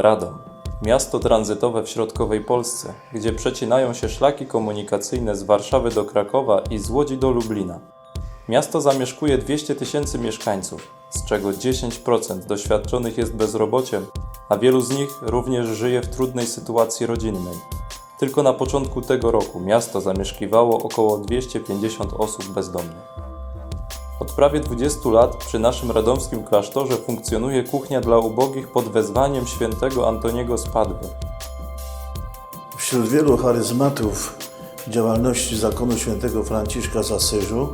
Radom. Miasto tranzytowe w środkowej Polsce, gdzie przecinają się szlaki komunikacyjne z Warszawy do Krakowa i z Łodzi do Lublina. Miasto zamieszkuje 200 tysięcy mieszkańców, z czego 10% doświadczonych jest bezrobociem, a wielu z nich również żyje w trudnej sytuacji rodzinnej. Tylko na początku tego roku miasto zamieszkiwało około 250 osób bezdomnych. Od prawie 20 lat przy naszym radomskim klasztorze funkcjonuje kuchnia dla ubogich pod wezwaniem świętego Antoniego z Padwy. Wśród wielu charyzmatów działalności zakonu świętego Franciszka z Asyżu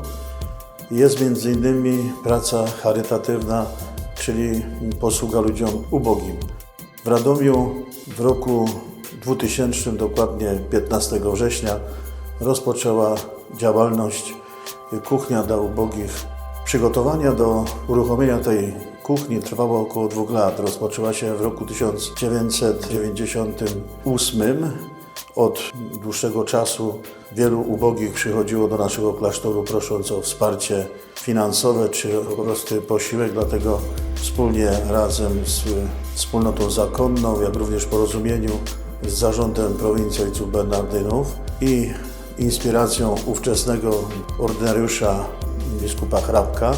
jest m.in. praca charytatywna, czyli posługa ludziom ubogim. W Radomiu w roku 2000, dokładnie 15 września, rozpoczęła działalność Kuchnia dla Ubogich. Przygotowania do uruchomienia tej kuchni trwało około dwóch lat. Rozpoczęła się w roku 1998. Od dłuższego czasu wielu ubogich przychodziło do naszego klasztoru prosząc o wsparcie finansowe czy po prostu posiłek, dlatego wspólnie razem z wspólnotą zakonną, jak również porozumieniu z zarządem prowincji ojców Bernardynów i inspiracją ówczesnego ordynariusza biskupa Hrabka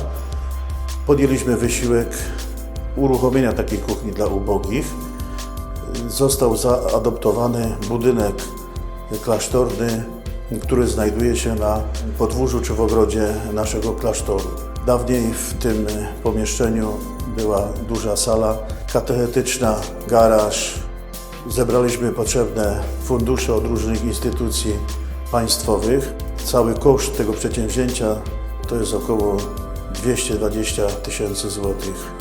podjęliśmy wysiłek uruchomienia takiej kuchni dla ubogich. Został zaadoptowany budynek klasztorny, który znajduje się na podwórzu czy w ogrodzie naszego klasztoru. Dawniej w tym pomieszczeniu była duża sala katechetyczna, garaż. Zebraliśmy potrzebne fundusze od różnych instytucji państwowych. Cały koszt tego przedsięwzięcia to jest około 220 tysięcy złotych.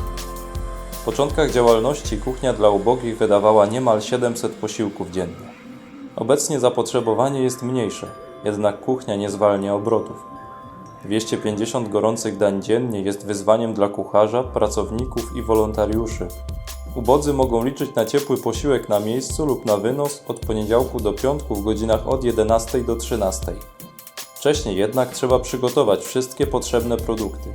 W początkach działalności kuchnia dla ubogich wydawała niemal 700 posiłków dziennie. Obecnie zapotrzebowanie jest mniejsze, jednak kuchnia nie zwalnia obrotów. 250 gorących dań dziennie jest wyzwaniem dla kucharza, pracowników i wolontariuszy. Ubodzy mogą liczyć na ciepły posiłek na miejscu lub na wynos od poniedziałku do piątku w godzinach od 11 do 13. Wcześniej jednak trzeba przygotować wszystkie potrzebne produkty.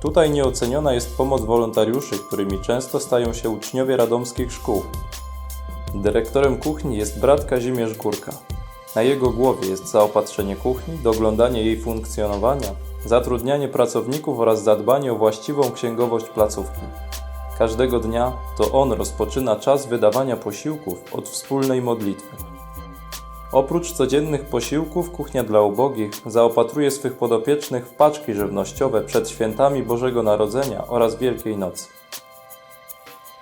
Tutaj nieoceniona jest pomoc wolontariuszy, którymi często stają się uczniowie radomskich szkół. Dyrektorem kuchni jest brat Kazimierz Górka. Na jego głowie jest zaopatrzenie kuchni, doglądanie jej funkcjonowania, zatrudnianie pracowników oraz zadbanie o właściwą księgowość placówki. Każdego dnia to on rozpoczyna czas wydawania posiłków od wspólnej modlitwy. Oprócz codziennych posiłków, kuchnia dla ubogich zaopatruje swych podopiecznych w paczki żywnościowe przed świętami Bożego Narodzenia oraz Wielkiej Nocy.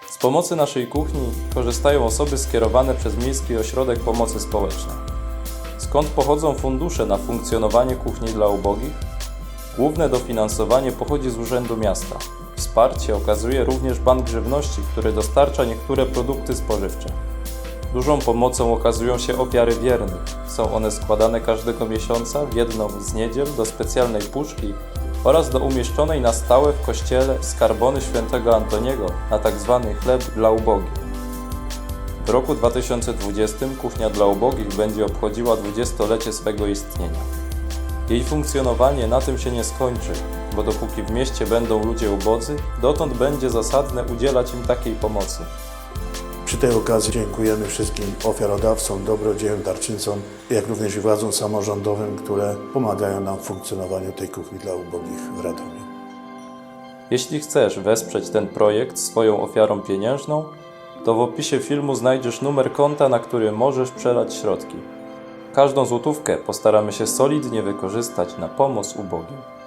Z pomocy naszej kuchni korzystają osoby skierowane przez Miejski Ośrodek Pomocy Społecznej. Skąd pochodzą fundusze na funkcjonowanie kuchni dla ubogich? Główne dofinansowanie pochodzi z Urzędu Miasta. Wsparcie okazuje również Bank Żywności, który dostarcza niektóre produkty spożywcze. Dużą pomocą okazują się ofiary wiernych. Są one składane każdego miesiąca w jedną z niedziel do specjalnej puszki oraz do umieszczonej na stałe w kościele skarbony świętego Antoniego na tzw. chleb dla ubogich. W roku 2020 Kuchnia dla Ubogich będzie obchodziła 20-lecie swego istnienia. Jej funkcjonowanie na tym się nie skończy, bo dopóki w mieście będą ludzie ubodzy, dotąd będzie zasadne udzielać im takiej pomocy. Przy tej okazji dziękujemy wszystkim ofiarodawcom, dobrodziejom, darczyńcom, jak również władzom samorządowym, które pomagają nam w funkcjonowaniu tej kuchni dla ubogich w Radomiu. Jeśli chcesz wesprzeć ten projekt swoją ofiarą pieniężną, to w opisie filmu znajdziesz numer konta, na który możesz przelać środki. Każdą złotówkę postaramy się solidnie wykorzystać na pomoc ubogim.